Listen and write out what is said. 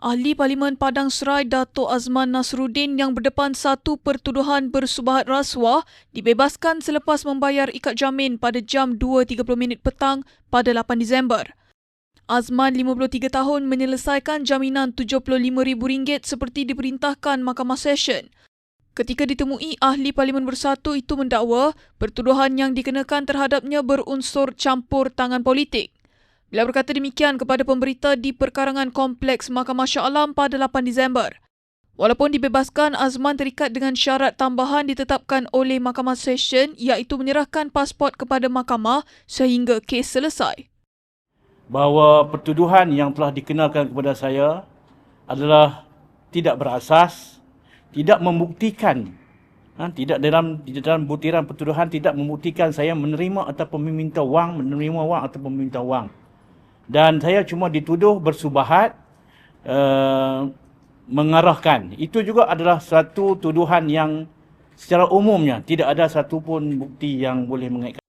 Ahli Parlimen Padang Serai Dato' Azman Nasruddin yang berdepan satu pertuduhan bersubahat rasuah dibebaskan selepas membayar ikat jamin pada jam 2.30 minit petang pada 8 Disember. Azman 53 tahun menyelesaikan jaminan RM75,000 seperti diperintahkan Mahkamah Session. Ketika ditemui, Ahli Parlimen Bersatu itu mendakwa pertuduhan yang dikenakan terhadapnya berunsur campur tangan politik. Beliau berkata demikian kepada pemberita di perkarangan Kompleks Mahkamah Shah Alam pada 8 Disember. Walaupun dibebaskan, Azman terikat dengan syarat tambahan ditetapkan oleh Mahkamah Session iaitu menyerahkan pasport kepada mahkamah sehingga kes selesai. Bahawa pertuduhan yang telah dikenalkan kepada saya adalah tidak berasas, tidak membuktikan ha, tidak dalam dalam butiran pertuduhan tidak membuktikan saya menerima ataupun meminta wang, menerima wang ataupun meminta wang dan saya cuma dituduh bersubahat uh, mengarahkan. Itu juga adalah satu tuduhan yang secara umumnya tidak ada satu pun bukti yang boleh mengaitkan